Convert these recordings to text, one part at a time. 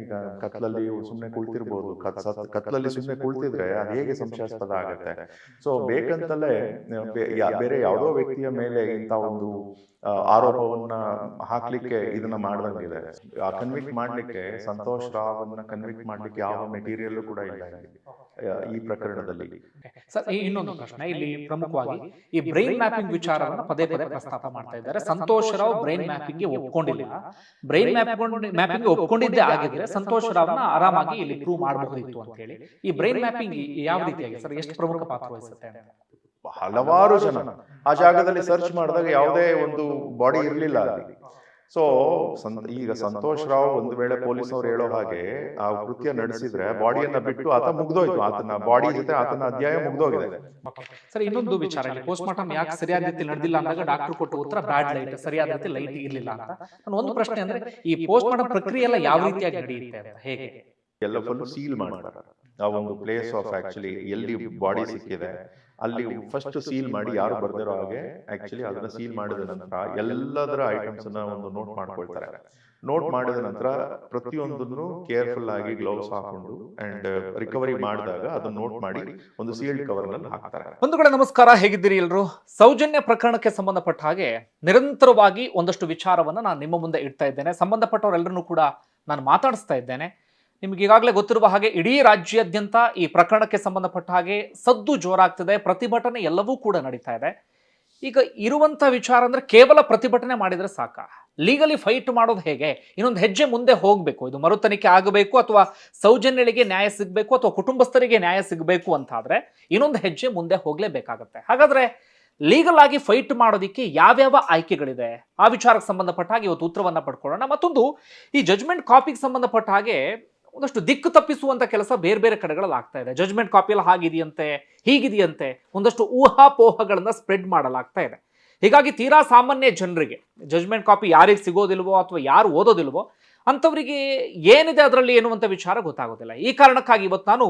ಈಗ ಕತ್ಲಲ್ಲಿ ಸುಮ್ಮನೆ ಕುಳಿತಿರ್ಬೋದು. ಕತ್ಲಲ್ಲಿ ಸುಮ್ಮನೆ ಕುಳಿತಿದ್ರೆ ಅದು ಹೇಗೆ ಸಂಶಯಾಸ್ಪದ ಆಗತ್ತೆ? ಸೊ ಬೇಕಂತಲೇ ಬೇರೆ ಯಾವುದೋ ವ್ಯಕ್ತಿಯ ಮೇಲೆ ಇಂಥ ಒಂದು ಆರೋಪವನ್ನ ಹಾಕ್ಲಿಕ್ಕೆ ಇದನ್ನ ಮಾಡ್ದಂಗಿದೆ. ಆ ಕನ್ವಿಕ್ಟ್ ಮಾಡ್ಲಿಕ್ಕೆ ಸಂತೋಷ್ ರಾವ್ ಅನ್ನ ಕನ್ವಿಕ್ಟ್ ಮಾಡ್ಲಿಕ್ಕೆ ಯಾವ ಮೆಟೀರಿಯಲ್ ಕೂಡ ಇಲ್ಲ ಇಲ್ಲಿ. ಈ ಪ್ರಕರಣದಲ್ಲಿ. ಸರ್ ಈ ಇನ್ನೊಂದು ಪ್ರಶ್ನೆ. ಇಲ್ಲಿ ಪ್ರಮುಖವಾಗಿ ಈ ಬ್ರೈನ್ ಮ್ಯಾಪಿಂಗ್ ವಿಚಾರವನ್ನ ಪದೇ ಪದೇ ಪ್ರಸ್ತಾಪ ಮಾಡ್ತಾ ಇದ್ದಾರೆ. ಸಂತೋಷ್ ರಾವ್ ಬ್ರೈನ್ ಮ್ಯಾಪಿಂಗ್ಗೆ ಒಪ್ಕೊಂಡಿಲ್ಲ. ಬ್ರೈನ್ ಮ್ಯಾಪಿಂಗ್ ಒಪ್ಕೊಂಡಿದ್ದೇ ಆಗಿದ್ರೆ ಸಂತೋಷ್ ರಾವ್ನ ಆರಾಮಾಗಿ ಇಲ್ಲಿ ಪ್ರೂವ್ ಮಾಡಬಹುದಿತ್ತು ಅಂತ ಹೇಳಿ. ಈ ಬ್ರೈನ್ ಮ್ಯಾಪಿಂಗ್ ಯಾವ ರೀತಿಯಾಗಿ ಸರ್ ಎಷ್ಟು ಪ್ರಮುಖ ಪಾತ್ರ ವಹಿಸುತ್ತೆ ಅಂತ. ಹಲವಾರು ಜನ. ಆ ಜಾಗದಲ್ಲಿ ಸರ್ಚ್ ಮಾಡಿದಾಗ ಯಾವುದೇ ಒಂದು ಬಾಡಿ ಇರಲಿಲ್ಲ ಅಲ್ಲಿ. ಸೊ ಈಗ ಸಂತೋಷ್ ರಾವ್ ಒಂದು ವೇಳೆ ಪೊಲೀಸ್ ಅವ್ರು ಹೇಳೋ ಹಾಗೆ ಆ ಕೃತ್ಯ ನಡೆಸಿದ್ರೆ ಬಾಡಿಯನ್ನ ಬಿಟ್ಟು ಆತ ಮುಗ್ದೋಯ್ತು. ಆತನ ಬಾಡಿ ಜೊತೆ ಆತನ ಅಧ್ಯಾಯ ಮುಗ್ದೋಗಿದೆ. ಸರ್ ಇನ್ನೊಂದು ವಿಚಾರ ಇಲ್ಲಿ ಪೋಸ್ಟ್ ಮಾರ್ಟಮ್ ಯಾಕೆ ಸರಿಯಾದ ರೀತಿ ನಡೆದಿಲ್ಲ ಅಂದಾಗ ಡಾಕ್ಟರ್ ಕೊಟ್ಟ ಉತ್ತರ ಬ್ಯಾಡ್ ಲೈಟ್ ಸರಿಯಾದ ರೀತಿ ಲೈಟ್ ಇರಲಿಲ್ಲ ಅಂತ. ನಾನು ಒಂದು ಪ್ರಶ್ನೆ ಅಂದ್ರೆ ಈ ಪೋಸ್ಟ್ ಮಾರ್ಟಮ್ ಪ್ರಕ್ರಿಯೆ ಎಲ್ಲ ಯಾವ ರೀತಿಯಾಗಿ ನಡೆಯುತ್ತೆ ಅಂತ ಹೇಗೆ? ಎಲ್ಲ ಫುಲ್ ಸೀಲ್ ಮಾಡ್ತಾರೆ. ಆ ಒಂದು ಪ್ಲೇಸ್ ಆಫ್ ಆಕ್ಚುಲಿ ಎಲ್ಲಿ ಬಾಡಿ ಸಿಕ್ಕಿದೆ ಅಲ್ಲಿ ಫಸ್ಟ್ ಸೀಲ್ ಮಾಡಿ ಯಾರು ಬರ್ದಿರೋ ಹಾಗೆ ಆಕ್ಚುಲಿ ಅದನ್ನ ಸೀಲ್ ಮಾಡಿದ ನಂತರ ಎಲ್ಲದರ ಐಟಮ್ಸ್ ಅನ್ನ ಒಂದು ನೋಟ್ ಮಾಡ್ಕೊಳ್ತಾರೆ. ನೋಟ್ ಮಾಡಿದ ನಂತರ ಪ್ರತಿಯೊಂದನ್ನು ಕೇರ್ಫುಲ್ ಆಗಿ ಗ್ಲೌಸ್ ಹಾಕೊಂಡು ಅಂಡ್ ರಿಕವರಿ ಮಾಡಿದಾಗ ಅದನ್ನ ನೋಟ್ ಮಾಡಿ ಒಂದು ಸೀಲ್ಡ್ ಕವರ್ನಲ್ಲಿ ಹಾಕ್ತಾರೆ. ಒಂದು ಕಡೆ ನಮಸ್ಕಾರ ಹೇಗಿದ್ದೀರಿ ಎಲ್ಲರೂ ಸೌಜನ್ಯ ಪ್ರಕರಣಕ್ಕೆ ಸಂಬಂಧಪಟ್ಟ ಹಾಗೆ ನಿರಂತರವಾಗಿ ಒಂದಷ್ಟು ವಿಚಾರವನ್ನ ನಾನು ನಿಮ್ಮ ಮುಂದೆ ಇಡ್ತಾ ಇದ್ದೇನೆ. ಸಂಬಂಧಪಟ್ಟವರೆಲ್ಲರನ್ನೂ ಕೂಡ ನಾನು ಮಾತಾಡಿಸ್ತಾ ಇದ್ದೇನೆ. ನಿಮ್ಗೆ ಈಗಾಗಲೇ ಗೊತ್ತಿರುವ ಹಾಗೆ ಇಡೀ ರಾಜ್ಯಾದ್ಯಂತ ಈ ಪ್ರಕರಣಕ್ಕೆ ಸಂಬಂಧಪಟ್ಟ ಹಾಗೆ ಸದ್ದು ಜೋರಾಗ್ತಿದೆ, ಪ್ರತಿಭಟನೆ ಎಲ್ಲವೂ ಕೂಡ ನಡೀತಾ ಇದೆ. ಈಗ ಇರುವಂತ ವಿಚಾರ ಅಂದ್ರೆ ಕೇವಲ ಪ್ರತಿಭಟನೆ ಮಾಡಿದ್ರೆ ಸಾಕ. ಲೀಗಲಿ ಫೈಟ್ ಮಾಡೋದು ಹೇಗೆ? ಇನ್ನೊಂದು ಹೆಜ್ಜೆ ಮುಂದೆ ಹೋಗಬೇಕು. ಇದು ಮರುತನಿಕೆ ಆಗಬೇಕು ಅಥವಾ ಸೌಜನ್ಯಗಳಿಗೆ ನ್ಯಾಯ ಸಿಗಬೇಕು ಅಥವಾ ಕುಟುಂಬಸ್ಥರಿಗೆ ನ್ಯಾಯ ಸಿಗಬೇಕು ಅಂತಾದರೆ ಇನ್ನೊಂದು ಹೆಜ್ಜೆ ಮುಂದೆ ಹೋಗಲೇಬೇಕಾಗತ್ತೆ. ಹಾಗಾದ್ರೆ ಲೀಗಲ್ ಆಗಿ ಫೈಟ್ ಮಾಡೋದಕ್ಕೆ ಯಾವ್ಯಾವ ಆಯ್ಕೆಗಳಿದೆ? ಆ ವಿಚಾರಕ್ಕೆ ಸಂಬಂಧಪಟ್ಟ ಹಾಗೆ ಇವತ್ತು ಉತ್ತರವನ್ನು ಪಡ್ಕೊಳ್ಳೋಣ. ಮತ್ತೊಂದು, ಈ ಜಜ್ಮೆಂಟ್ ಕಾಪಿಗೆ ಸಂಬಂಧಪಟ್ಟ ಹಾಗೆ ಒಂದಷ್ಟು ದಿಕ್ಕು ತಪ್ಪಿಸುವಂತ ಕೆಲಸ ಬೇರೆ ಬೇರೆ ಕಡೆಗಳಲ್ಲಿ ಆಗ್ತಾ ಇದೆ. ಜಜ್ಮೆಂಟ್ ಕಾಪಿಯಲ್ಲಿ ಹಾಗಿದೆಯಂತೆ, ಹೀಗಿದೆಯಂತೆ ಒಂದಷ್ಟು ಊಹಾಪೋಹಗಳನ್ನು ಸ್ಪ್ರೆಡ್ ಮಾಡಲಾಗ್ತಾ ಇದೆ. ಹೀಗಾಗಿ ತೀರಾ ಸಾಮಾನ್ಯ ಜನರಿಗೆ ಜಜ್ಮೆಂಟ್ ಕಾಪಿ ಯಾರಿಗೆ ಸಿಗೋದಿಲ್ವೋ ಅಥವಾ ಯಾರು ಓದೋದಿಲ್ವೋ ಅಂಥವರಿಗೆ ಏನಿದೆ ಅದರಲ್ಲಿ ಎನ್ನುವಂಥ ವಿಚಾರ ಗೊತ್ತಾಗೋದಿಲ್ಲ. ಈ ಕಾರಣಕ್ಕಾಗಿ ಇವತ್ತು ನಾನು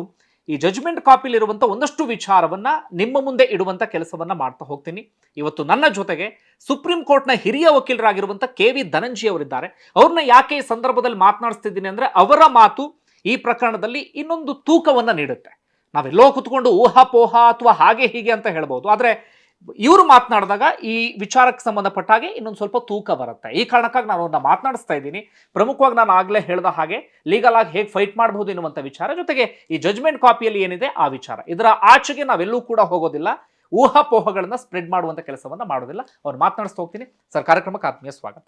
ಈ ಜಜ್ಮೆಂಟ್ ಕಾಪಿಲಿರುವಂಥ ಒಂದಷ್ಟು ವಿಚಾರವನ್ನ ನಿಮ್ಮ ಮುಂದೆ ಇಡುವಂಥ ಕೆಲಸವನ್ನ ಮಾಡ್ತಾ ಹೋಗ್ತೀನಿ. ಇವತ್ತು ನನ್ನ ಜೊತೆಗೆ ಸುಪ್ರೀಂ ಕೋರ್ಟ್ನ ಹಿರಿಯ ವಕೀಲರಾಗಿರುವಂಥ ಕೆ ವಿ ಧನಂಜಿ ಅವರಿದ್ದಾರೆ. ಅವ್ರನ್ನ ಯಾಕೆ ಈ ಸಂದರ್ಭದಲ್ಲಿ ಮಾತನಾಡಿಸ್ತಿದ್ದೀನಿ ಅಂದ್ರೆ ಅವರ ಮಾತು ಈ ಪ್ರಕರಣದಲ್ಲಿ ಇನ್ನೊಂದು ತೂಕವನ್ನ ನೀಡುತ್ತೆ. ನಾವೆಲ್ಲೋ ಕುತ್ಕೊಂಡು ಊಹಾಪೋಹ ಅಥವಾ ಹಾಗೆ ಹೀಗೆ ಅಂತ ಹೇಳ್ಬೋದು. ಆದ್ರೆ ಇವರು ಮಾತನಾಡಿದಾಗ ಈ ವಿಚಾರಕ್ಕೆ ಸಂಬಂಧಪಟ್ಟ ಹಾಗೆ ಇನ್ನೊಂದು ಸ್ವಲ್ಪ ತೂಕ ಬರುತ್ತೆ. ಈ ಕಾರಣಕ್ಕಾಗಿ ನಾನು ಅವ್ರನ್ನ ಮಾತನಾಡಿಸ್ತಾ ಇದ್ದೀನಿ. ಪ್ರಮುಖವಾಗಿ ನಾನು ಆಗಲೇ ಹೇಳಿದ ಹಾಗೆ ಲೀಗಲ್ ಆಗಿ ಹೇಗೆ ಫೈಟ್ ಮಾಡಬಹುದು ಎನ್ನುವಂಥ ವಿಚಾರ. ಜೊತೆಗೆ ಈ ಜಜ್ಮೆಂಟ್ ಕಾಪಿಯಲ್ಲಿ ಏನಿದೆ ಆ ವಿಚಾರ. ಇದರ ಆಚೆಗೆ ನಾವೆಲ್ಲೂ ಕೂಡ ಹೋಗೋದಿಲ್ಲ. ಊಹಾಪೋಹಗಳನ್ನ ಸ್ಪ್ರೆಡ್ ಮಾಡುವಂಥ ಕೆಲಸವನ್ನ ಮಾಡೋದಿಲ್ಲ. ಅವ್ರು ಮಾತನಾಡಿಸ್ತಾ ಹೋಗ್ತೀನಿ. ಸರ್, ಕಾರ್ಯಕ್ರಮಕ್ಕೆ ಆತ್ಮೀಯ ಸ್ವಾಗತ.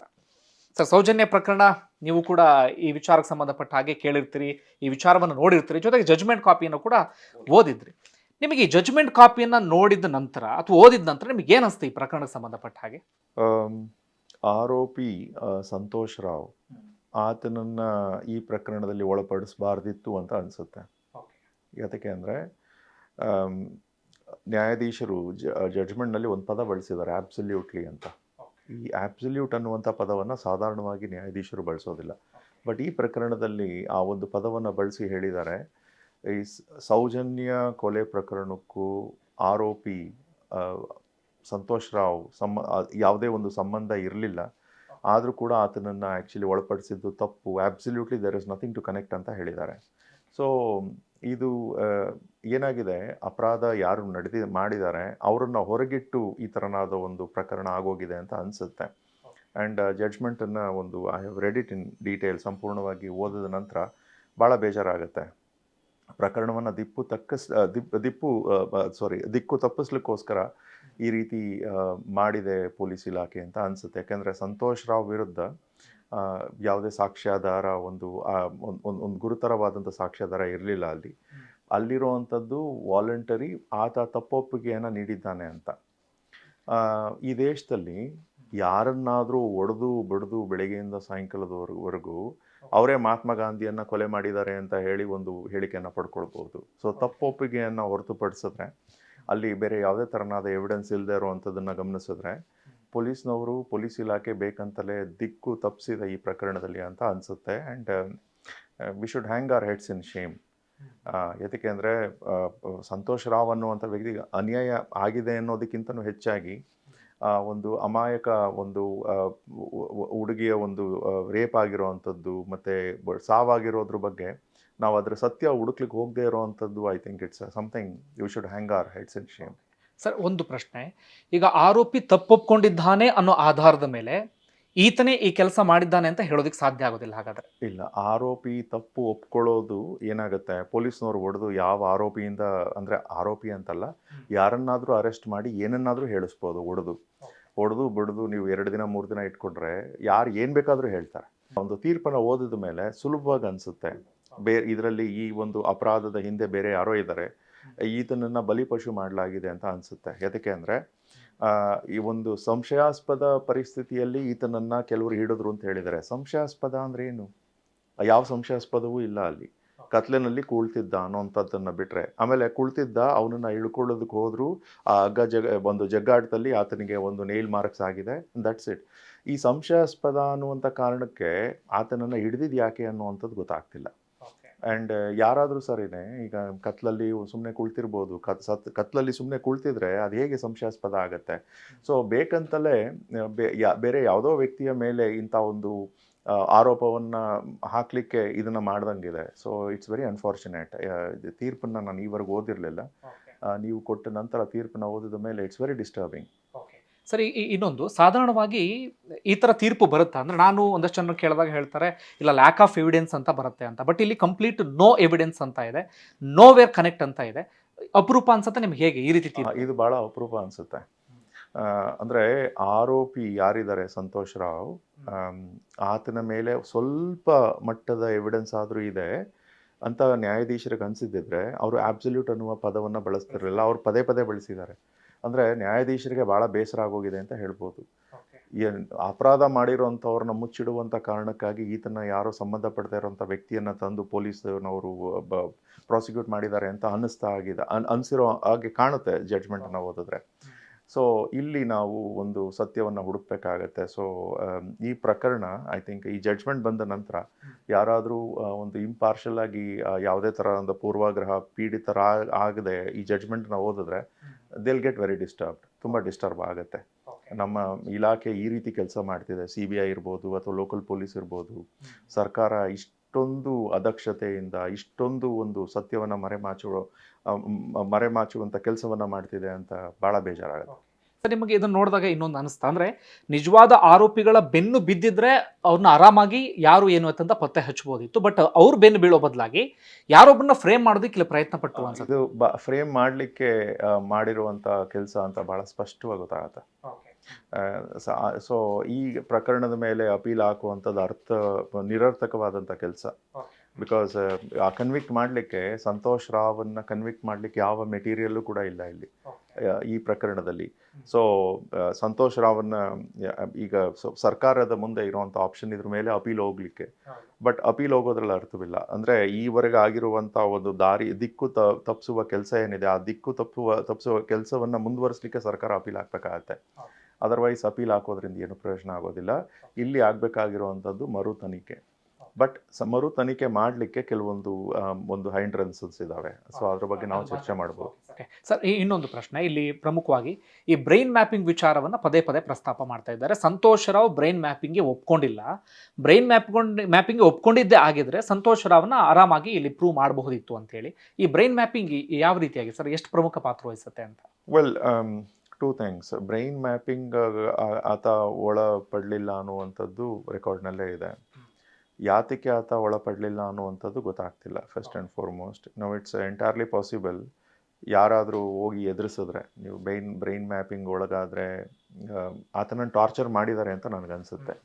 ಸರ್, ಸೌಜನ್ಯ ಪ್ರಕರಣ ನೀವು ಕೂಡ ಈ ವಿಚಾರಕ್ಕೆ ಸಂಬಂಧಪಟ್ಟ ಹಾಗೆ ಕೇಳಿರ್ತೀರಿ. ಈ ವಿಚಾರವನ್ನು ನೋಡಿರ್ತೀರಿ. ಜೊತೆಗೆ ಜಜ್ಮೆಂಟ್ ಕಾಪಿಯನ್ನು ಕೂಡ ಓದಿದ್ರಿ. ನಿಮಗೆ ಈ ಜಜ್ಮೆಂಟ್ ಕಾಪಿಯನ್ನ ನೋಡಿದ ನಂತರ ಅಥವಾ ಓದಿದ ನಂತರ ನಿಮಗೆ ಏನು ಅನಿಸ್ತು ಈ ಪ್ರಕರಣಕ್ಕೆ ಸಂಬಂಧಪಟ್ಟ ಹಾಗೆ? ಆರೋಪಿ ಸಂತೋಷ್ ರಾವ್ ಆತನನ್ನ ಈ ಪ್ರಕರಣದಲ್ಲಿ ಒಳಪಡಿಸಬಾರ್ದಿತ್ತು ಅಂತ ಅನ್ಸುತ್ತೆ. ಯಾತಕ್ಕೆ ಅಂದರೆ ನ್ಯಾಯಾಧೀಶರು ಜಡ್ಜ್ಮೆಂಟ್ನಲ್ಲಿ ಒಂದು ಪದ ಬಳಸಿದ್ದಾರೆ ಆಬ್ಸಲ್ಯೂಟ್ಲಿ ಅಂತ. ಈ ಆಬ್ಸಲ್ಯೂಟ್ ಅನ್ನುವಂಥ ಪದವನ್ನು ಸಾಧಾರಣವಾಗಿ ನ್ಯಾಯಾಧೀಶರು ಬಳಸೋದಿಲ್ಲ. ಬಟ್ ಈ ಪ್ರಕರಣದಲ್ಲಿ ಆ ಒಂದು ಪದವನ್ನು ಬಳಸಿ ಹೇಳಿದ್ದಾರೆ ಈ ಸೌಜನ್ಯ ಕೊಲೆ ಪ್ರಕರಣಕ್ಕೂ ಆರೋಪಿ ಸಂತೋಷ್ ರಾವ್ ಸಮ ಯಾವುದೇ ಒಂದು ಸಂಬಂಧ ಇರಲಿಲ್ಲ. ಆದರೂ ಕೂಡ ಆತನನ್ನು ಆ್ಯಕ್ಚುಲಿ ಒಳಪಡಿಸಿದ್ದು ತಪ್ಪು. Absolutely there is nothing to connect ಅಂತ ಹೇಳಿದ್ದಾರೆ. ಸೊ ಇದು ಏನಾಗಿದೆ? ಅಪರಾಧ ಯಾರು ನಡೆದಿ, ಮಾಡಿದ್ದಾರೆ? ಅವರನ್ನು ಹೊರಗಿಟ್ಟು ಈ ಥರನಾದ ಒಂದು ಪ್ರಕರಣ ಆಗೋಗಿದೆ ಅಂತ ಅನಿಸುತ್ತೆ. ಆ್ಯಂಡ್ ಜಡ್ಜ್ಮೆಂಟನ್ನು ಒಂದು I have read it in detail ಸಂಪೂರ್ಣವಾಗಿ ಓದಿದ ನಂತರ ಭಾಳ ಬೇಜಾರಾಗುತ್ತೆ. ಪ್ರಕರಣವನ್ನು ದಿಪ್ಪು ದಿಪ್, ದಿಪ್ಪು ಸಾರಿ ದಿಕ್ಕು ತಪ್ಪಿಸ್ಲಿಕ್ಕೋಸ್ಕರ ಈ ರೀತಿ ಮಾಡಿದೆ ಪೊಲೀಸ್ ಇಲಾಖೆ ಅಂತ ಅನಿಸುತ್ತೆ. ಯಾಕೆಂದರೆ ಸಂತೋಷ್ ರಾವ್ ವಿರುದ್ಧ ಯಾವುದೇ ಸಾಕ್ಷ್ಯಾಧಾರ ಒಂದು ಒಂದು ಗುರುತರವಾದಂಥ ಸಾಕ್ಷ್ಯಾಧಾರ ಇರಲಿಲ್ಲ ಅಲ್ಲಿ. ಅಲ್ಲಿರುವಂಥದ್ದು ವಾಲಂಟರಿ ಆತ ತಪ್ಪೊಪ್ಪಿಗೆಯನ್ನು ನೀಡಿದ್ದಾನೆ ಅಂತ. ಈ ದೇಶದಲ್ಲಿ ಯಾರನ್ನಾದರೂ ಒಡೆದು ಬಡಿದು ಬೆಳಗ್ಗೆಯಿಂದ ಸಾಯಂಕಾಲದವರೆಗೂ ಅವರೇ ಮಹಾತ್ಮ ಗಾಂಧಿಯನ್ನು ಕೊಲೆ ಮಾಡಿದ್ದಾರೆ ಅಂತ ಹೇಳಿ ಒಂದು ಹೇಳಿಕೆಯನ್ನು ಪಡ್ಕೊಳ್ಬೋದು. ಸೊ ತಪ್ಪೊಪ್ಪಿಗೆಯನ್ನು ಹೊರತುಪಡಿಸಿದ್ರೆ ಅಲ್ಲಿ ಬೇರೆ ಯಾವುದೇ ಥರನಾದ ಎವಿಡೆನ್ಸ್ ಇಲ್ಲದೆ ಇರುವಂಥದ್ದನ್ನು ಗಮನಿಸಿದ್ರೆ ಪೊಲೀಸ್ನವರು ಪೊಲೀಸ್ ಇಲಾಖೆ ಬೇಕಂತಲೇ ದಿಕ್ಕು ತಪ್ಪಿಸಿದ ಈ ಪ್ರಕರಣದಲ್ಲಿ ಅಂತ ಅನಿಸುತ್ತೆ. And we should hang our heads in shame ಏತಕ್ಕೆ ಅಂದರೆ ಸಂತೋಷ್ ರಾವ್ ಅನ್ನುವಂಥ ವ್ಯಕ್ತಿಗೆ ಅನ್ಯಾಯ ಆಗಿದೆ ಅನ್ನೋದಕ್ಕಿಂತಲೂ ಹೆಚ್ಚಾಗಿ ಒಂದು ಅಮಾಯಕ ಒಂದು ಹುಡುಗಿಯ ಒಂದು ರೇಪ್ ಆಗಿರೋವಂಥದ್ದು ಮತ್ತು ಸಾವಾಗಿರೋದ್ರ ಬಗ್ಗೆ ನಾವು ಅದರ ಸತ್ಯ ಹುಡುಕ್ಲಿಕ್ಕೆ ಹೋಗದೆ ಇರೋವಂಥದ್ದು I think it's something you should hang our heads and shame sir, ಒಂದು ಪ್ರಶ್ನೆ. ಈಗ ಆರೋಪಿ ತಪ್ಪೊಪ್ಕೊಂಡಿದ್ದಾನೆ ಅನ್ನೋ ಆಧಾರದ ಮೇಲೆ ಈತನೇ ಈ ಕೆಲಸ ಮಾಡಿದ್ದಾನೆ ಅಂತ ಹೇಳೋದಕ್ಕೆ ಸಾಧ್ಯ ಆಗೋದಿಲ್ಲ ಹಾಗಾದ್ರೆ. ಇಲ್ಲ ಆರೋಪಿ ತಪ್ಪು ಒಪ್ಕೊಳ್ಳೋದು ಏನಾಗುತ್ತೆ? ಪೊಲೀಸ್ನವ್ರು ಹೊಡೆದು ಯಾವ ಆರೋಪಿಯಿಂದ ಅಂದರೆ ಆರೋಪಿ ಅಂತಲ್ಲ ಯಾರನ್ನಾದರೂ ಅರೆಸ್ಟ್ ಮಾಡಿ ಏನನ್ನಾದರೂ ಹೇಳಿಸ್ಬೋದು ಹೊಡೆದು. ಹೊಡೆದು ಬಿಡ್ದು ನೀವು ಎರಡು ದಿನ ಮೂರು ದಿನ ಇಟ್ಕೊಂಡ್ರೆ ಯಾರು ಏನು ಬೇಕಾದರೂ ಹೇಳ್ತಾರೆ. ಒಂದು ತೀರ್ಪನ್ನು ಓದಿದ ಮೇಲೆ ಸುಲಭವಾಗಿ ಅನಿಸುತ್ತೆ. ಬೇರೆ ಇದರಲ್ಲಿ ಈ ಒಂದು ಅಪರಾಧದ ಹಿಂದೆ ಬೇರೆ ಯಾರೋ ಇದ್ದಾರೆ ಈತನನ್ನು ಬಲಿಪಶು ಮಾಡಲಾಗಿದೆ ಅಂತ ಅನಿಸುತ್ತೆ. ಯಾತಕ್ಕೆ ಅಂದರೆ ಈ ಒಂದು ಸಂಶಯಾಸ್ಪದ ಪರಿಸ್ಥಿತಿಯಲ್ಲಿ ಈತನನ್ನು ಕೆಲವರು ಹಿಡಿದ್ರು ಅಂತ ಹೇಳಿದ್ದಾರೆ. ಸಂಶಯಾಸ್ಪದ ಅಂದ್ರೆ ಏನು? ಯಾವ ಸಂಶಯಾಸ್ಪದವೂ ಇಲ್ಲ ಅಲ್ಲಿ. ಕತ್ಲಿನಲ್ಲಿ ಕುಳ್ತಿದ್ದ ಅನ್ನೋಂಥದ್ದನ್ನು ಬಿಟ್ರೆ. ಆಮೇಲೆ ಕುಳ್ತಿದ್ದ, ಅವನನ್ನ ಇಳ್ಕೊಳ್ಳೋದಕ್ಕೆ ಹೋದ್ರು, ಆ ಹಗ್ಗ ಜಗ, ಒಂದು ಜಗ್ಗಾಟದಲ್ಲಿ ಆತನಿಗೆ ಒಂದು ನೇಲ್ ಮಾರ್ಕ್ಸ್ ಆಗಿದೆ ದಟ್ಸ್ ಇಟ್ ಈ ಸಂಶಯಾಸ್ಪದ ಅನ್ನುವಂಥ ಕಾರಣಕ್ಕೆ ಆತನನ್ನ ಹಿಡಿದಿದ್ದು ಯಾಕೆ ಅನ್ನುವಂಥದ್ದು ಗೊತ್ತಾಗ್ತಿಲ್ಲ. ಆ್ಯಂಡ್ ಯಾರಾದರೂ ಸರಿನೇ ಈಗ ಕತ್ಲಲ್ಲಿ ಸುಮ್ಮನೆ ಕುಳ್ತಿರ್ಬೋದು ಕತ್ ಸತ್ ಕತ್ಲಲ್ಲಿ ಸುಮ್ಮನೆ ಕುಳ್ತಿದ್ರೆ ಅದು ಹೇಗೆ ಸಂಶಯಾಸ್ಪದ ಆಗುತ್ತೆ? ಸೊ ಬೇಕಂತಲೇ ಬೇರೆ ಯಾವುದೋ ವ್ಯಕ್ತಿಯ ಮೇಲೆ ಇಂಥ ಒಂದು ಆರೋಪವನ್ನು ಹಾಕಲಿಕ್ಕೆ ಇದನ್ನು ಮಾಡ್ದಂಗಿದೆ. ಸೊ ಇಟ್ಸ್ ವೆರಿ ಅನ್ಫಾರ್ಚುನೇಟ್ ತೀರ್ಪನ್ನು ನಾನು ಈವರೆಗೂ ಓದಿರಲಿಲ್ಲ. ನೀವು ಕೊಟ್ಟ ನಂತರ ತೀರ್ಪನ್ನು ಓದಿದ ಮೇಲೆ ಇಟ್ಸ್ ವೆರಿ ಡಿಸ್ಟರ್ಬಿಂಗ್ ಸರಿ ಇನ್ನೊಂದು. ಸಾಧಾರಣವಾಗಿ ಈ ಥರ ತೀರ್ಪು ಬರುತ್ತಾ? ಅಂದರೆ ನಾನು ಒಂದಷ್ಟು ಜನ ಕೇಳಿದಾಗ ಹೇಳ್ತಾರೆ ಇಲ್ಲ ಲ್ಯಾಕ್ ಆಫ್ ಎವಿಡೆನ್ಸ್ ಅಂತ ಬರುತ್ತೆ ಅಂತ. ಬಟ್ ಇಲ್ಲಿ ಕಂಪ್ಲೀಟ್ ನೋ ಎವಿಡೆನ್ಸ್ ಅಂತ ಇದೆ. ನೋ ವೇರ್ ಕನೆಕ್ಟ್ ಅಂತ ಇದೆ. ಅಪರೂಪ ಅನ್ಸುತ್ತೆ ನಿಮ್ಗೆ ಹೇಗೆ ಈ ರೀತಿ? ಇದು ಭಾಳ ಅಪರೂಪ ಅನಿಸುತ್ತೆ. ಅಂದರೆ ಆರೋಪಿ ಯಾರಿದ್ದಾರೆ? ಸಂತೋಷ್ ರಾವ್. ಆತನ ಮೇಲೆ ಸ್ವಲ್ಪ ಮಟ್ಟದ ಎವಿಡೆನ್ಸ್ ಆದರೂ ಇದೆ ಅಂತ ನ್ಯಾಯಾಧೀಶರಿಗೆ ಅನಿಸಿದ್ದಿದ್ರೆ ಅವರು ಆಬ್ಸಲ್ಯೂಟ್ ಅನ್ನುವ ಪದವನ್ನು ಬಳಸ್ತಿರಲಿಲ್ಲ. ಅವ್ರು ಪದೇ ಪದೇ ಬಳಸಿದ್ದಾರೆ. ಅಂದರೆ ನ್ಯಾಯಾಧೀಶರಿಗೆ ಭಾಳ ಬೇಸರ ಆಗೋಗಿದೆ ಅಂತ ಹೇಳ್ಬೋದು. ಏನು ಅಪರಾಧ ಮಾಡಿರೋಂಥವ್ರನ್ನ ಮುಚ್ಚಿಡುವಂಥ ಕಾರಣಕ್ಕಾಗಿ ಈತನ ಯಾರೋ ಸಂಬಂಧಪಡದೇ ಇರೋಂಥ ವ್ಯಕ್ತಿಯನ್ನು ತಂದು ಪೊಲೀಸ್ನವರು ಪ್ರಾಸಿಕ್ಯೂಟ್ ಮಾಡಿದ್ದಾರೆ ಅಂತ ಅನ್ನಿಸ್ತಾ ಆಗಿದೆ ಅನ್ ಅನಿಸಿರೋ ಹಾಗೆ ಕಾಣುತ್ತೆ ಜಡ್ಜ್ಮೆಂಟನ್ನು ಓದಿದ್ರೆ. ಸೊ ಇಲ್ಲಿ ನಾವು ಒಂದು ಸತ್ಯವನ್ನು ಹುಡುಕ್ಬೇಕಾಗತ್ತೆ. ಸೊ ಈ ಪ್ರಕರಣ ಐ ಥಿಂಕ್ ಈ ಜಡ್ಜ್ಮೆಂಟ್ ಬಂದ ನಂತರ ಯಾರಾದರೂ ಒಂದು ಇಂಪಾರ್ಷಲ್ ಆಗಿ ಯಾವುದೇ ಥರದ ಒಂದು ಪೂರ್ವಾಗ್ರಹ ಪೀಡಿತರ ಆಗದೆ ಈ ಜಡ್ಜ್ಮೆಂಟ್ನ ಓದಿದ್ರೆ ದೇಲ್ ಗೆಟ್ ವೆರಿ ಡಿಸ್ಟರ್ಬ್ಡ್ ತುಂಬ ಡಿಸ್ಟರ್ಬ್ ಆಗುತ್ತೆ. ನಮ್ಮ ಇಲಾಖೆ ಈ ರೀತಿ ಕೆಲಸ ಮಾಡ್ತಿದೆ. ಸಿ ಬಿ ಐ ಇರ್ಬೋದು ಅಥವಾ ಲೋಕಲ್ ಪೊಲೀಸ್ ಇರ್ಬೋದು. ಸರ್ಕಾರ ಇಷ್ಟೊಂದು ಅದಕ್ಷತೆಯಿಂದ ಇಷ್ಟೊಂದು ಒಂದು ಸತ್ಯವನ್ನು ಮರೆಮಾಚುವ ಮರೆಮಾಚುವಂಥ ಕೆಲಸವನ್ನು ಮಾಡ್ತಿದೆ ಅಂತ ಭಾಳ ಬೇಜಾರಾಗುತ್ತೆ. ನಿಮಗೆ ಇದನ್ನು ನೋಡಿದಾಗ ಇನ್ನೊಂದು ಅನಿಸ್ತಾ ಅಂದ್ರೆ ನಿಜವಾದ ಆರೋಪಿಗಳ ಬೆನ್ನು ಬಿದ್ದಿದ್ರೆ ಅವ್ರನ್ನ ಆರಾಮಾಗಿ ಯಾರು ಏನು ಅಂತ ಪತ್ತೆ ಹಚ್ಚಬಹುದಿತ್ತು ಬಟ್ ಅವ್ರ ಬೆನ್ನು ಬೀಳೋ ಬದಲಾಗಿ ಯಾರೊಬ್ಬರನ್ನ ಫ್ರೇಮ್ ಮಾಡೋದಕ್ಕೆ ಇಲ್ಲಿ ಪ್ರಯತ್ನ ಪಟ್ಟು ಅನ್ಸುತ್ತೆ. ಫ್ರೇಮ್ ಮಾಡಲಿಕ್ಕೆ ಮಾಡಿರುವಂಥ ಕೆಲಸ ಅಂತ ಬಹಳ ಸ್ಪಷ್ಟವಾಗಿ ಗೊತ್ತಾಗುತ್ತೆ. ಸೊ ಈ ಪ್ರಕರಣದ ಮೇಲೆ ಅಪೀಲ್ ಹಾಕುವಂಥದ್ದು ಅರ್ಥ ನಿರರ್ಥಕವಾದಂಥ ಕೆಲಸ. ಬಿಕಾಸ್ ಆ ಕನ್ವಿಕ್ಟ್ ಮಾಡಲಿಕ್ಕೆ ಸಂತೋಷ್ ರಾವನ್ನ ಕನ್ವಿಕ್ಟ್ ಮಾಡಲಿಕ್ಕೆ ಯಾವ ಮೆಟೀರಿಯಲ್ಲೂ ಕೂಡ ಇಲ್ಲ ಇಲ್ಲಿ. ಈ ಪ್ರಕರಣದಲ್ಲಿ. ಸೊ ಸಂತೋಷ್ ರಾವನ್ನ ಈಗ ಸರ್ಕಾರದ ಮುಂದೆ ಇರುವಂಥ ಆಪ್ಷನ್ ಇದ್ರ ಮೇಲೆ ಅಪೀಲ್ ಹೋಗ್ಲಿಕ್ಕೆ. ಬಟ್ ಅಪೀಲ್ ಹೋಗೋದ್ರಲ್ಲಿ ಅರ್ಥವಿಲ್ಲ. ಅಂದರೆ ಈವರೆಗೆ ಆಗಿರುವಂಥ ಒಂದು ದಾರಿ ದಿಕ್ಕು ತ ತಪ್ಪಿಸುವ ಕೆಲಸ ಏನಿದೆ ಆ ದಿಕ್ಕು ತಪ್ಪುವ ತಪ್ಪಿಸುವ ಕೆಲಸವನ್ನು ಮುಂದುವರಿಸಲಿಕ್ಕೆ ಸರ್ಕಾರ ಅಪೀಲ್ ಹಾಕಬೇಕಾಗತ್ತೆ. ಅದರ್ವೈಸ್ ಅಪೀಲ್ ಹಾಕೋದ್ರಿಂದ ಏನು ಪ್ರಯೋಜನ ಆಗೋದಿಲ್ಲ. ಇಲ್ಲಿ ಆಗಬೇಕಾಗಿರುವಂಥದ್ದು ಮರು ತನಿಖೆ. ಬಟ್ ಮರು ತನಿಖೆ ಮಾಡಲಿಕ್ಕೆ ಕೆಲವೊಂದು ಒಂದು ಹೈಂಡ್ರನ್ಸಸ್ ಇದ್ದಾವೆ ಸೊ ಅದ್ರ ಬಗ್ಗೆ ನಾವು ಚರ್ಚೆ ಮಾಡ್ಬೋದು. ಸರ್ ಈ ಇನ್ನೊಂದು ಪ್ರಶ್ನೆ. ಇಲ್ಲಿ ಪ್ರಮುಖವಾಗಿ ಈ ಬ್ರೈನ್ ಮ್ಯಾಪಿಂಗ್ ವಿಚಾರವನ್ನು ಪದೇ ಪದೇ ಪ್ರಸ್ತಾಪ ಮಾಡ್ತಾ ಇದ್ದಾರೆ. ಸಂತೋಷ್ ರಾವ್ ಬ್ರೈನ್ ಮ್ಯಾಪಿಂಗ್ಗೆ ಒಪ್ಕೊಂಡಿಲ್ಲ. ಬ್ರೈನ್ ಮ್ಯಾಪ್ಕೊಂಡು ಮ್ಯಾಪಿಂಗ್ಗೆ ಒಪ್ಕೊಂಡಿದ್ದೇ ಆಗಿದ್ರೆ ಸಂತೋಷ್ ರಾವ್ನ ಆರಾಮಾಗಿ ಇಲ್ಲಿ ಪ್ರೂವ್ ಮಾಡಬಹುದಿತ್ತು ಅಂತ ಹೇಳಿ ಈ ಬ್ರೈನ್ ಮ್ಯಾಪಿಂಗ್ ಯಾವ ರೀತಿಯಾಗಿ? ಸರ್ ಎಷ್ಟು ಪ್ರಮುಖ ಪಾತ್ರ ವಹಿಸುತ್ತೆ ಅಂತ? Well two things brain mapping ಆತ ಒಳಪಡಲಿಲ್ಲ ಅನ್ನುವಂಥದ್ದು ರೆಕಾರ್ಡ್ನಲ್ಲೇ ಇದೆ. ಯಾತಕ್ಕೆ ಆತ ಒಳಪಡಲಿಲ್ಲ ಅನ್ನುವಂಥದ್ದು ಗೊತ್ತಾಗ್ತಿಲ್ಲ ಫಸ್ಟ್ ಆ್ಯಂಡ್ ಫಾರ್ಮೋಸ್ಟ್ ನಾವು ಇಟ್ಸ್ ಎಂಟೈರ್ಲಿ ಪಾಸಿಬಲ್ ಯಾರಾದರೂ ಹೋಗಿ ಎದುರಿಸಿದ್ರೆ ನೀವು ಬ್ರೈನ್ ಬ್ರೈನ್ ಮ್ಯಾಪಿಂಗ್ ಒಳಗಾದರೆ ಆತನನ್ನು ಟಾರ್ಚರ್ ಮಾಡಿದ್ದಾರೆ ಅಂತ ನನಗನ್ಸುತ್ತೆ.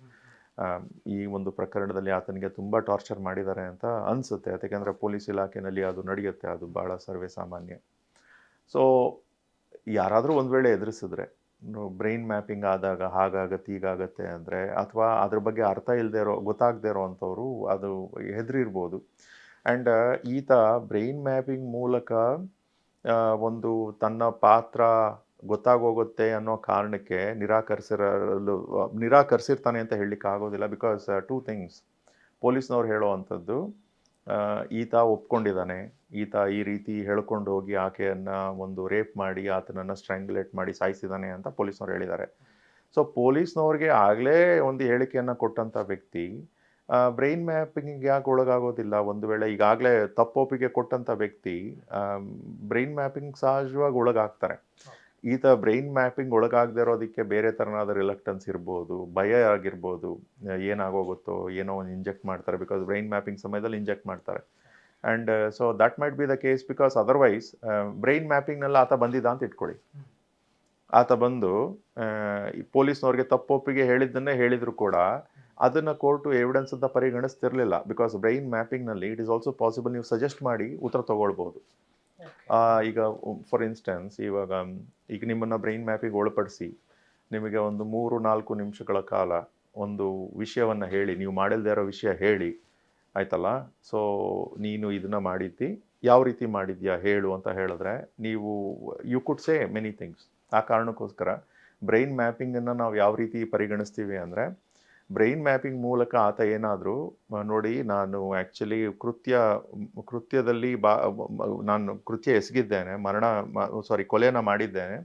ಈ ಒಂದು ಪ್ರಕರಣದಲ್ಲಿ ಆತನಿಗೆ ತುಂಬ ಟಾರ್ಚರ್ ಮಾಡಿದ್ದಾರೆ ಅಂತ ಅನಿಸುತ್ತೆ. ಯಾಕೆಂದರೆ ಪೊಲೀಸ್ ಇಲಾಖೆಯಲ್ಲಿ ಅದು ನಡೆಯುತ್ತೆ ಅದು ಭಾಳ ಸರ್ವೇ ಸಾಮಾನ್ಯ. ಸೊ ಯಾರಾದರೂ ಒಂದು ವೇಳೆ ಎದುರಿಸಿದ್ರೆ ಬ್ರೈನ್ ಮ್ಯಾಪಿಂಗ್ ಆದಾಗ ಹಾಗಾಗತ್ತೆ ಹೀಗಾಗತ್ತೆ ಅಂದರೆ ಅಥವಾ ಅದ್ರ ಬಗ್ಗೆ ಅರ್ಥ ಇಲ್ಲದೆ ಇರೋ ಗೊತ್ತಾಗದೇ ಇರೋವಂಥವ್ರು ಅದು ಹೆದರಿರ್ಬೋದು. ಆ್ಯಂಡ್ ಈತ ಬ್ರೈನ್ ಮ್ಯಾಪಿಂಗ್ ಮೂಲಕ ಒಂದು ತನ್ನ ಪಾತ್ರ ಗೊತ್ತಾಗೋಗುತ್ತೆ ಅನ್ನೋ ಕಾರಣಕ್ಕೆ ನಿರಾಕರಿಸಿರಲು ನಿರಾಕರಿಸಿರ್ತಾನೆ ಅಂತ ಹೇಳಲಿಕ್ಕೆ ಆಗೋದಿಲ್ಲ ಬಿಕಾಸ್ ಟೂ ಥಿಂಗ್ಸ್ ಪೊಲೀಸ್ನವ್ರು ಹೇಳೋವಂಥದ್ದು ಆ, ಈತ ಒಪ್ಕೊಂಡಿದ್ದಾನೆ. ಈತ ಈ ರೀತಿ ಹೇಳ್ಕೊಂಡು ಹೋಗಿ ಆಕೆಯನ್ನು ಒಂದು ರೇಪ್ ಮಾಡಿ, ಆತನನ್ನು ಸ್ಟ್ರ್ಯಾಂಗ್ಯುಲೇಟ್ ಮಾಡಿ ಸಾಯಿಸಿದ್ದಾನೆ ಅಂತ ಪೊಲೀಸ್ನವ್ರು ಹೇಳಿದ್ದಾರೆ. ಸೊ, ಪೊಲೀಸ್ನವ್ರಿಗೆ ಆಗಲೇ ಒಂದು ಹೇಳಿಕೆಯನ್ನು ಕೊಟ್ಟಂಥ ವ್ಯಕ್ತಿ ಬ್ರೈನ್ ಮ್ಯಾಪಿಂಗ್ ಯಾಕೆ ಒಳಗಾಗೋದಿಲ್ಲ? ಒಂದು ವೇಳೆ ಈಗಾಗಲೇ ತಪ್ಪೊಪ್ಪಿಗೆ ಕೊಟ್ಟಂಥ ವ್ಯಕ್ತಿ ಬ್ರೈನ್ ಮ್ಯಾಪಿಂಗ್ ಸಹಜವಾಗಿ ಒಳಗಾಗ್ತಾರೆ. ಈತ ಬ್ರೈನ್ ಮ್ಯಾಪಿಂಗ್ ಒಳಗಾಗದೇ ಇರೋದಕ್ಕೆ ಬೇರೆ ಥರನಾದ ರಿಲಕ್ಟನ್ಸ್ ಇರ್ಬೋದು, ಭಯ ಆಗಿರ್ಬೋದು ಏನಾಗೋಗುತ್ತೋ ಏನೋ ಒಂದು ಇಂಜೆಕ್ಟ್ ಮಾಡ್ತಾರೆ ಬಿಕಾಸ್ ಬ್ರೈನ್ ಮ್ಯಾಪಿಂಗ್ ಸಮಯದಲ್ಲಿ ಇಂಜೆಕ್ಟ್ ಮಾಡ್ತಾರೆ. And so that might be the case because otherwise brain ಮ್ಯಾಪಿಂಗ್ನೆಲ್ಲ ಆತ ಬಂದಿದ್ದ ಅಂತ ಇಟ್ಕೊಳ್ಳಿ. ಆತ ಬಂದು ಈ ಪೊಲೀಸ್ನವ್ರಿಗೆ ತಪ್ಪೊಪ್ಪಿಗೆ ಹೇಳಿದ್ದನ್ನೇ ಹೇಳಿದ್ರು ಕೂಡ ಅದನ್ನು ಕೋರ್ಟು ಎವಿಡೆನ್ಸ್ ಅಂತ ಪರಿಗಣಿಸ್ತಿರಲಿಲ್ಲ ಬಿಕಾಸ್ ಬ್ರೈನ್ ಮ್ಯಾಪಿಂಗ್ನಲ್ಲಿ ಇಟ್ ಈಸ್ ಆಲ್ಸೋ ಪಾಸಿಬಲ್ ನೀವು ಸಜೆಸ್ಟ್ ಮಾಡಿ ಉತ್ತರ ತಗೊಳ್ಬೋದು. ಈಗ ಫಾರ್ ಇನ್ಸ್ಟೆನ್ಸ್ ಇವಾಗ ಈಗ ನಿಮ್ಮನ್ನು ಬ್ರೈನ್ ಮ್ಯಾಪಿಗೆ ಒಳಪಡಿಸಿ, ನಿಮಗೆ ಒಂದು ಮೂರು, ನಾಲ್ಕು ನಿಮಿಷಗಳ ಕಾಲ ಒಂದು ವಿಷಯವನ್ನು ಹೇಳಿ, ನೀವು ಮಾಡಿಲ್ದೇ ಇರೋ ವಿಷಯ ಹೇಳಿ, ಆಯ್ತಲ್ಲ? ಸೊ ನೀನು ಇದನ್ನ ಮಾಡಿದ್ದಿ, ಯಾವ ರೀತಿ ಮಾಡಿದ್ಯಾ, ಹೇಳು ಅಂತ ಹೇಳಿದ್ರೆ, ನೀವು you could say many things ಆ ಕಾರಣಕ್ಕೋಸ್ಕರ ಬ್ರೈನ್ ಮ್ಯಾಪಿಂಗನ್ನು ನಾವು ಯಾವ ರೀತಿ ಪರಿಗಣಿಸ್ತೀವಿ ಅಂದರೆ ಬ್ರೈನ್ ಮ್ಯಾಪಿಂಗ್ ಮೂಲಕ ಆತ ಏನಾದರೂ ನೋಡಿ ನಾನು ಆ್ಯಕ್ಚುಲಿ ಕೃತ್ಯ, ಕೃತ್ಯದಲ್ಲಿ ಬಾ, ನಾನು ಕೃತ್ಯ ಎಸಗಿದ್ದೇನೆ, ಮರಣ ಸಾರಿ ಕೊಲೆನ ಮಾಡಿದ್ದೇನೆ.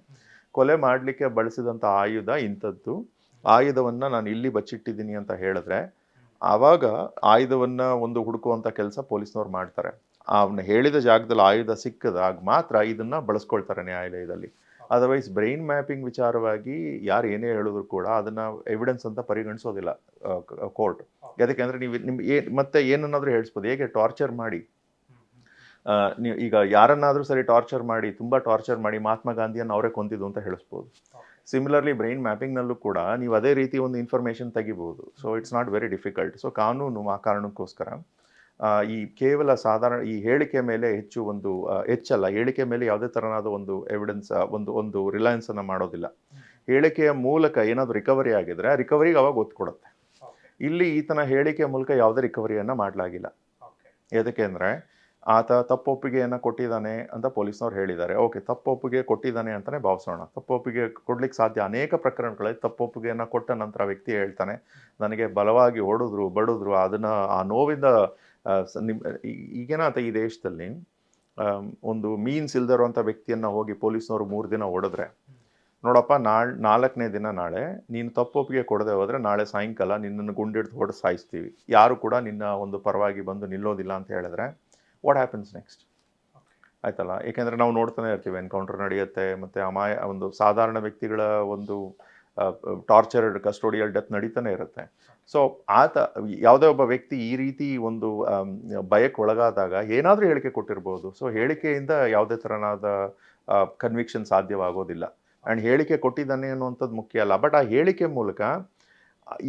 ಕೊಲೆ ಮಾಡಲಿಕ್ಕೆ ಬಳಸಿದಂಥ ಆಯುಧ ಇಂಥದ್ದು. ಆಯುಧವನ್ನು ನಾನು ಇಲ್ಲಿ ಬಚ್ಚಿಟ್ಟಿದ್ದೀನಿ ಅಂತ ಹೇಳಿದ್ರೆ, ಆವಾಗ ಆಯುಧವನ್ನು ಒಂದು ಹುಡುಕುವಂಥ ಕೆಲಸ ಪೊಲೀಸ್ನವ್ರು ಮಾಡ್ತಾರೆ. ಅವನು ಹೇಳಿದ ಜಾಗದಲ್ಲಿ ಆಯುಧ ಸಿಕ್ಕದಾಗ ಮಾತ್ರ ಇದನ್ನು ಬಳಸ್ಕೊಳ್ತಾರೆ ನ್ಯಾಯಾಲಯದಲ್ಲಿ. ಅದರ್ವೈಸ್ ಬ್ರೈನ್ ಮ್ಯಾಪಿಂಗ್ ವಿಚಾರವಾಗಿ ಯಾರು ಏನೇ ಹೇಳಿದ್ರು ಕೂಡ ಅದನ್ನು ಎವಿಡೆನ್ಸ್ ಅಂತ ಪರಿಗಣಿಸೋದಿಲ್ಲ ಕೋರ್ಟ್ ಯಾಕೆಂದರೆ ನೀವು ನಿಮ್ ಏ ಮತ್ತೆ ಏನನ್ನಾದರೂ ಹೇಳಿಸ್ಬೋದು. ಹೇಗೆ ಟಾರ್ಚರ್ ಮಾಡಿ? ನೀವು ಈಗ ಯಾರನ್ನಾದರೂ ಸರಿ ಟಾರ್ಚರ್ ಮಾಡಿ ತುಂಬ ಟಾರ್ಚರ್ ಮಾಡಿ ಮಹಾತ್ಮ ಗಾಂಧಿಯನ್ನು ಅವರೇ ಕೊಂದಿದ್ದು ಅಂತ ಹೇಳಿಸ್ಬೋದು. ಸಿಮಿಲರ್ಲಿ ಬ್ರೈನ್ ಮ್ಯಾಪಿಂಗ್ನಲ್ಲೂ ಕೂಡ ನೀವು ಅದೇ ರೀತಿ ಒಂದು ಇನ್ಫಾರ್ಮೇಶನ್ ತೆಗಿಬೋದು. So it's not very difficult so ಕಾನೂನು ಆ ಕಾರಣಕ್ಕೋಸ್ಕರ. ಈ ಕೇವಲ ಸಾಧಾರಣ ಈ ಹೇಳಿಕೆ ಮೇಲೆ ಹೆಚ್ಚು ಒಂದು ಹೆಚ್ಚಲ್ಲ. ಹೇಳಿಕೆ ಮೇಲೆ ಯಾವುದೇ ಥರನಾದ ಒಂದು ಎವಿಡೆನ್ಸ್ ಒಂದು ಒಂದು ರಿಲಯನ್ಸನ್ನು ಮಾಡೋದಿಲ್ಲ. ಹೇಳಿಕೆಯ ಮೂಲಕ ಏನಾದರೂ ರಿಕವರಿ ಆಗಿದ್ರೆ ರಿಕವರಿಗೆ ಅವಾಗ ಒತ್ತು ಕೊಡುತ್ತೆ ಇಲ್ಲಿ ಈತನ ಹೇಳಿಕೆ ಮೂಲಕ ಯಾವುದೇ ರಿಕವರಿಯನ್ನು ಮಾಡಲಾಗಿಲ್ಲ. ಎದಕ್ಕೆ ಅಂದರೆ ಆತ ತಪ್ಪೊಪ್ಪಿಗೆಯನ್ನು ಕೊಟ್ಟಿದ್ದಾನೆ ಅಂತ ಪೊಲೀಸ್ನವ್ರು ಹೇಳಿದ್ದಾರೆ. ಓಕೆ ತಪ್ಪೊಪ್ಪಿಗೆ ಕೊಟ್ಟಿದ್ದಾನೆ ಅಂತಲೇ ಭಾವಿಸೋಣ. ತಪ್ಪೊಪ್ಪಿಗೆ ಕೊಡ್ಲಿಕ್ಕೆ ಸಾಧ್ಯ ಅನೇಕ ಪ್ರಕರಣಗಳಲ್ಲಿ ತಪ್ಪೊಪ್ಪಿಗೆಯನ್ನು ಕೊಟ್ಟ ನಂತರ ವ್ಯಕ್ತಿ ಹೇಳ್ತಾನೆ ನನಗೆ ಬಲವಾಗಿ ಹೊಡೆದ್ರು ಬಡಿದ್ರು ಅದನ್ನು ಆ ನೋವಿಂದ ಈಗೇನಾತ ಈ ದೇಶದಲ್ಲಿ ಒಂದು ಮೀನ್ಸ್ ಇಲ್ದಿರುವಂಥ ವ್ಯಕ್ತಿಯನ್ನು ಹೋಗಿ ಪೊಲೀಸ್ನವರು ಮೂರು ದಿನ ಹೊಡೆದ್ರೆ, ನೋಡಪ್ಪ, ನಾಳೆ, ನಾಲ್ಕನೇ ದಿನ ನಾಳೆ ನೀನು ತಪ್ಪೊಪ್ಪಿಗೆ ಕೊಡದೆ ಹೋದರೆ ನಾಳೆ ಸಾಯಂಕಾಲ ನಿನ್ನನ್ನು ಗುಂಡಿಡ್ದು ಹೊಡೆದು ಸಾಯಿಸ್ತೀವಿ. ಯಾರು ಕೂಡ ನಿನ್ನ ಒಂದು ಪರವಾಗಿ ಬಂದು ನಿಲ್ಲೋದಿಲ್ಲ ಅಂತ ಹೇಳಿದ್ರೆ ವಾಟ್ ಹ್ಯಾಪನ್ಸ್ ನೆಕ್ಸ್ಟ್ ಆಯ್ತಲ್ಲ? ಏಕೆಂದರೆ ನಾವು ನೋಡ್ತಾನೆ ಇರ್ತೀವಿ ಎನ್ಕೌಂಟರ್ ನಡೆಯುತ್ತೆ, ಮತ್ತು ಅಮಾಯ, ಒಂದು ಸಾಧಾರಣ ವ್ಯಕ್ತಿಗಳ ಒಂದು ಟಾರ್ಚರ್ಡ್ ಕಸ್ಟೋಡಿಯಲ್ ಡೆತ್ ನಡೀತಾನೆ ಇರುತ್ತೆ. ಸೊ ಆತ, ಯಾವುದೇ ಒಬ್ಬ ವ್ಯಕ್ತಿ ಈ ರೀತಿ ಒಂದು ಭಯಕ್ಕೆ ಒಳಗಾದಾಗ ಏನಾದರೂ ಹೇಳಿಕೆ ಕೊಟ್ಟಿರ್ಬೋದು. ಸೊ ಹೇಳಿಕೆಯಿಂದ ಯಾವುದೇ ಥರನಾದ ಕನ್ವಿಕ್ಷನ್ ಸಾಧ್ಯವಾಗೋದಿಲ್ಲ. ಆ್ಯಂಡ್ ಹೇಳಿಕೆ ಕೊಟ್ಟಿದ್ದಾನೆ ಅನ್ನುವಂಥದ್ದು ಮುಖ್ಯ ಅಲ್ಲ. ಬಟ್ ಆ ಹೇಳಿಕೆ ಮೂಲಕ,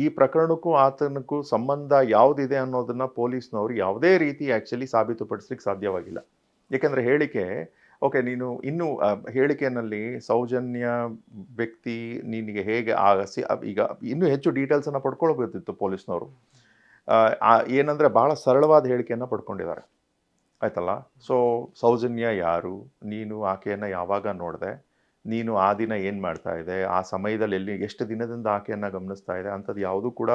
ಈ ಪ್ರಕರಣಕ್ಕೂ ಆತನಕ್ಕೂ ಸಂಬಂಧ ಯಾವುದಿದೆ ಅನ್ನೋದನ್ನು ಪೊಲೀಸ್ನವರು ಯಾವುದೇ ರೀತಿ ಆ್ಯಕ್ಚುಲಿ ಸಾಬೀತುಪಡಿಸ್ಲಿಕ್ಕೆ ಸಾಧ್ಯವಾಗಿಲ್ಲ. ಏಕೆಂದರೆ ಹೇಳಿಕೆ ಓಕೆ ನೀನು ಇನ್ನೂ ಹೇಳಿಕೆಯಲ್ಲಿ ಸೌಜನ್ಯ ವ್ಯಕ್ತಿ ನಿನಗೆ ಹೇಗೆ ಆಗಸಿ ಈಗ ಇನ್ನೂ ಹೆಚ್ಚು ಡೀಟೇಲ್ಸನ್ನು ಪಡ್ಕೊಳ್ಬೋದಿತ್ತು ಪೊಲೀಸ್ನವರು. ಏನಂದರೆ ಭಾಳ ಸರಳವಾದ ಹೇಳಿಕೆಯನ್ನು ಪಡ್ಕೊಂಡಿದ್ದಾರೆ. ಆಯ್ತಲ್ಲ? ಸೊ ಸೌಜನ್ಯ ಯಾರು? ನೀನು ಆಕೆಯನ್ನು ಯಾವಾಗ ನೋಡಿದೆ? ನೀನು ಆ ದಿನ ಏನು ಮಾಡ್ತಾ ಇದೆ ಆ ಸಮಯದಲ್ಲಿ ಎಲ್ಲಿ, ಎಷ್ಟು ದಿನದಿಂದ ಆಕೆಯನ್ನು ಗಮನಿಸ್ತಾ ಇದೆ ಅಂಥದ್ದು ಯಾವುದೂ ಕೂಡ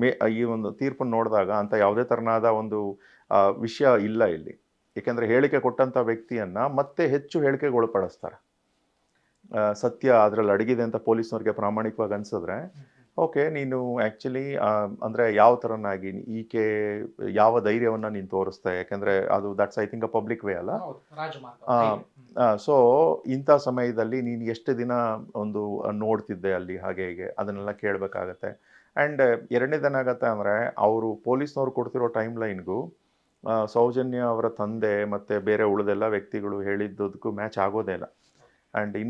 ಮೇ, ಈ ಒಂದು ತೀರ್ಪನ್ನು ನೋಡಿದಾಗ ಅಂಥ ಯಾವುದೇ ಥರನಾದ ಒಂದು ವಿಷಯ ಇಲ್ಲ ಇಲ್ಲಿ. ಏಕೆಂದರೆ ಹೇಳಿಕೆ ಕೊಟ್ಟಂಥ ವ್ಯಕ್ತಿಯನ್ನು ಮತ್ತೆ ಹೆಚ್ಚು ಹೇಳಿಕೆಗೆ ಒಳಪಡಿಸ್ತಾರೆ ಸತ್ಯ ಅದರಲ್ಲಿ ಅಡಗಿದೆ ಅಂತ ಪೊಲೀಸ್ನವ್ರಿಗೆ ಪ್ರಾಮಾಣಿಕವಾಗಿ ಅನ್ಸಿದ್ರೆ ಓಕೆ ನೀನು ಆ್ಯಕ್ಚುಲಿ ಅಂದರೆ ಯಾವ ಥರನಾಗಿ ಈಕೆ ಯಾವ ಧೈರ್ಯವನ್ನು ನೀನು ತೋರಿಸ್ತಾ ಯಾಕೆಂದರೆ ಅದು that's I think a public way ಅಲ್ಲ. ಸೊ ಇಂಥ ಸಮಯದಲ್ಲಿ ನೀನು ಎಷ್ಟು ದಿನ ಒಂದು ನೋಡ್ತಿದ್ದೆ ಅಲ್ಲಿ ಹಾಗೆ ಹೀಗೆ ಅದನ್ನೆಲ್ಲ ಕೇಳಬೇಕಾಗತ್ತೆ. ಆ್ಯಂಡ್ ಎರಡನೇದೇನಾಗತ್ತೆ ಅಂದರೆ ಅವರು ಪೊಲೀಸ್ನವ್ರು ಕೊಡ್ತಿರೋ ಟೈಮ್ ಲೈನ್ಗೂ ಸೌಜನ್ಯ ಅವರ ತಂದೆ ಮತ್ತು ಬೇರೆ ಉಳಿದೆಲ್ಲ ವ್ಯಕ್ತಿಗಳು ಹೇಳಿದ್ದಕ್ಕೂ ಮ್ಯಾಚ್ ಆಗೋದೇ ಇಲ್ಲ. ಆ್ಯಂಡ್ ಇನ್ನೊಂದು